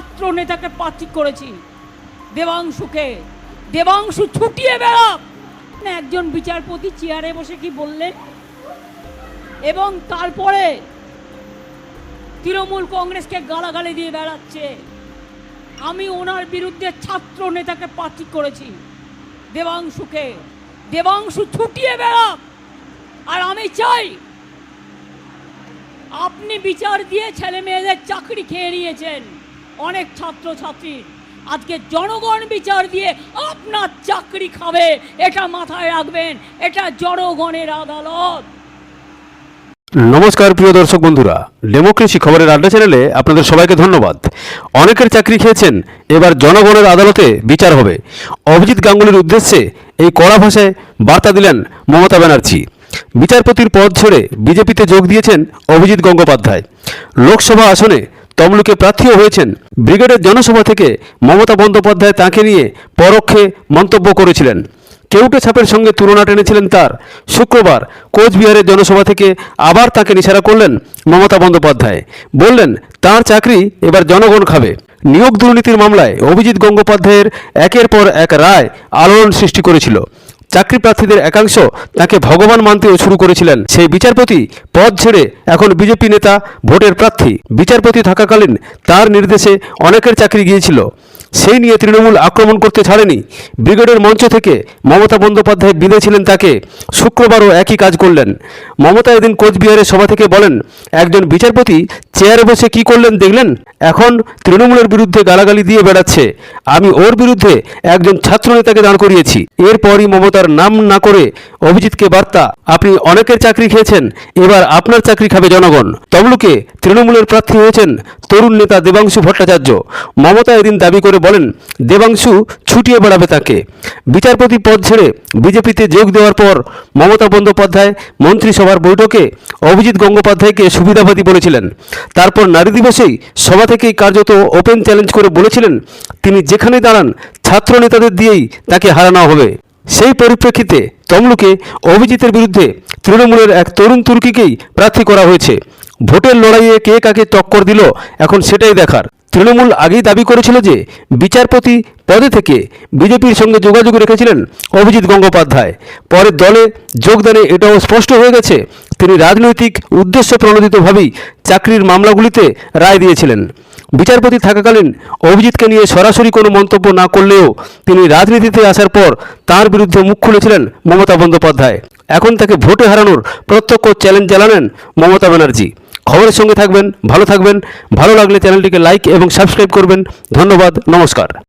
ছাত্র নেতাকে প্রার্থী করেছি। দেবাংশুকে। দেবাংশু ছুটিয়ে বেড়াক। একজন বিচারপতি চেয়ারে বসে কি বললেন এবং তারপরে তৃণমূল কংগ্রেসকে গালাগালি দিয়ে বেড়াচ্ছে। আমি ওনার বিরুদ্ধে ছাত্র নেতাকে প্রার্থী করেছি। দেবাংশুকে। দেবাংশু ছুটিয়ে বেড়াক। আর আমি চাই আপনি বিচার দিয়ে ছেলে মেয়েদের চাকরি খেয়ে নিয়েছেন। অনেক ছাত্র ছাত্রী আজকে জনগণ বিচার দিয়ে আপনার চাকরি খাবে, এটা মাথায় রাখবেন, এটা জনগণের আদালত। নমস্কার প্রিয় দর্শক বন্ধুরা, ডেমোক্রেসি খবরের আড্ডা চ্যানেলে আপনাদের সবাইকে ধন্যবাদ। অনেকের চাকরি খেয়েছেন, এবার জনগণের আদালতে বিচার হবে। অভিজিৎ গাঙ্গুলির উদ্দেশ্যে এই কড়া ভাষায় বার্তা দিলেন মমতা ব্যানার্জি। বিচারপতির পদ ছেড়ে বিজেপিতে যোগ দিয়েছেন অভিজিৎ গঙ্গোপাধ্যায়। লোকসভা আসনে তমলুকে প্রার্থীও হয়েছেন। ব্রিগেডের জনসভা থেকে মমতা বন্দ্যোপাধ্যায় তাঁকে নিয়ে পরোক্ষে মন্তব্য করেছিলেন। কেউটে ছাপের সঙ্গে তুলনা টেনেছিলেন তার। শুক্রবার কোচবিহারের জনসভা থেকে আবার তাকে নিশারা করলেন মমতা বন্দ্যোপাধ্যায়। বললেন, তার চাকরি এবার জনগণ খাবে। নিয়োগ দুর্নীতির মামলায় অভিজিৎ গঙ্গোপাধ্যায়ের একের পর এক রায় আলোড়ন সৃষ্টি করেছিল। চাকরি প্রার্থীদের একাংশ তাকে ভগবান মানতেও শুরু করেছিলেন। সেই বিচারপতি পদ ছেড়ে এখন বিজেপি নেতা ভোটের প্রার্থী। বিচারপতি থাকাকালীন তার নির্দেশে অনেকের চাকরি গিয়েছিল। সেই নিয়ে তৃণমূল আক্রমণ করতে ছাড়েনি। ব্রিগেডের মঞ্চ থেকে মমতা বন্দ্যোপাধ্যায় বিঁধেছিলেন তাকে। শুক্রবারও একই কাজ করলেন। মমতা এদিন কোচবিহারের সভা থেকে বলেন, একজন বিচারপতি চেয়ারে বসে কি করলেন দেখলেন? এখন তৃণমূলের বিরুদ্ধে গালাগালি দিয়ে বেড়াচ্ছে। আমি ওর বিরুদ্ধে একজন ছাত্রনেতাকে দাঁড় করিয়েছি। এরপরই মমতার নাম না করে অভিজিৎকে বার্তা, আপনি অনেকের চাকরি খেয়েছেন, এবার আপনার চাকরি খাবে জনগণ। তমলুকে তৃণমূলের প্রার্থী হয়েছেন তরুণ নেতা দেবাংশু ভট্টাচার্য। মমতা এদিন দাবি করে বলেন, দেবাংশু ছুটিয়ে বেড়াবে তাকে। বিচারপতি পদ ছেড়ে বিজেপিতে যোগ দেওয়ার পর মমতা বন্দ্যোপাধ্যায় মন্ত্রিসভার বৈঠকে অভিজিৎ গঙ্গোপাধ্যায়কে সুবিধাবাদী বলেছিলেন। তারপর নারী দিবসেই সভা থেকেই কার্যত ওপেন চ্যালেঞ্জ করে বলেছিলেন, তিনি যেখানে দাঁড়ান, ছাত্র নেতাদের দিয়েই তাকে হারানো হবে। সেই পরিপ্রেক্ষিতে তমলুকে অভিজিতের বিরুদ্ধে তৃণমূলের এক তরুণ তুর্কিকেই প্রার্থী করা হয়েছে। ভোটের লড়াইয়ে কে কাকে টক্কর দিল, এখন সেটাই দেখার। তৃণমূল আগেই দাবি করেছিল যে, বিচারপতি পদে থেকে বিজেপির সঙ্গে যোগাযোগ রেখেছিলেন অভিজিৎ গঙ্গোপাধ্যায়। পরে দলে যোগদানে এটাও স্পষ্ট হয়ে গেছে তিনি রাজনৈতিক উদ্দেশ্য প্রণোদিতভাবেই চাকরির মামলাগুলিতে রায় দিয়েছিলেন। বিচারপতি থাকাকালীন অভিজিৎকে নিয়ে সরাসরি কোনো মন্তব্য না করলেও তিনি রাজনীতিতে আসার পর তার বিরুদ্ধে মুখ খুলেছিলেন মমতা বন্দ্যোপাধ্যায়। এখন তাকে ভোটে হারানোর প্রত্যক্ষ চ্যালেঞ্জ জানালেন মমতা ব্যানার্জি। খবরের সঙ্গে থাকবেন, ভালো থাকবেন, ভালো লাগলে চ্যানেলটিকে লাইক এবং সাবস্ক্রাইব করবেন। ধন্যবাদ, নমস্কার।